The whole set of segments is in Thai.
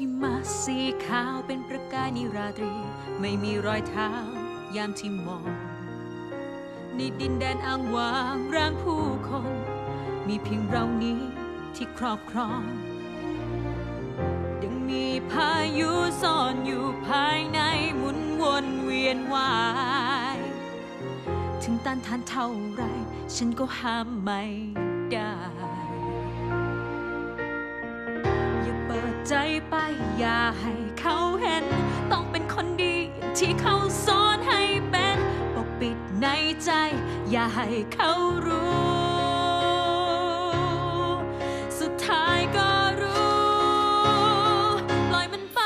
หิมะสีขาวเป็นประกายนิราตรี ไม่มีรอยเท้ายามที่มอง ในดินแดนอ้างว้างร่างผู้คน มีเพียงเรานี้ที่ครอบครองดังมีพายุซ่อนอยู่ภายในหมุนวนเวียนวาย ถึงต้านทานเท่าไร ฉันก็ห้ามไม่ได้ ไป อย่าให้เขาเห็น ต้องเป็นคนดีอย่างที่เขาสอนให้เป็นปกปิดในใจ อย่าให้เขารู้ สุดท้ายก็รู้ ปล่อยมันไป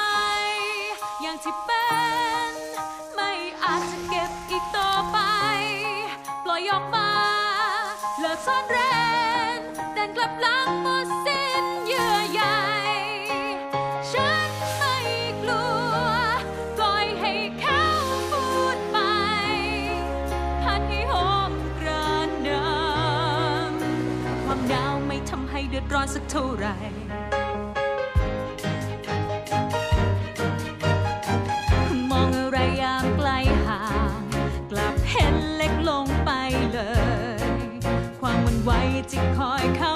อย่างที่เป็น ไม่อาจจะเก็บอีกต่อไป ปล่อยออกมา เลิกซ่อนเร้นเดินกลับหลังหมด เท่าไหร่มองอะไรอย่างไกลห่าง กลับเห็นเล็กลงไปเลย ความมันไหวที่คอยเข้า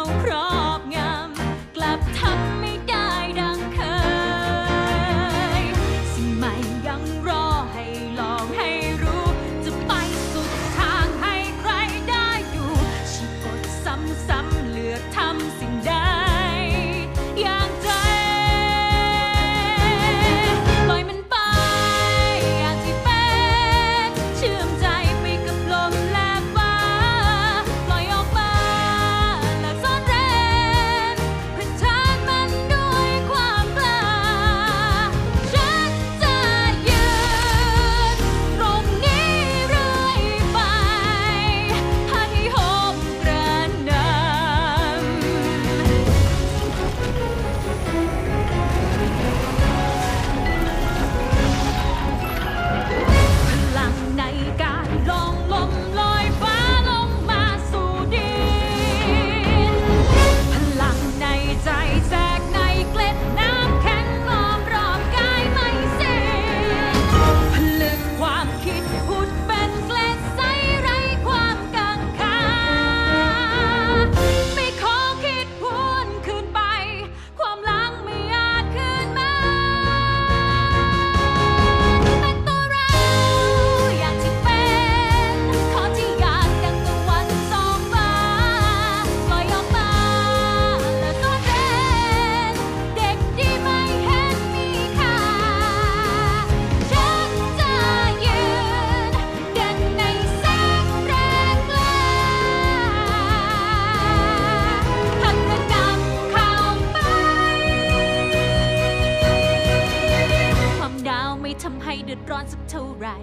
ร้อนสักเท่าไหร่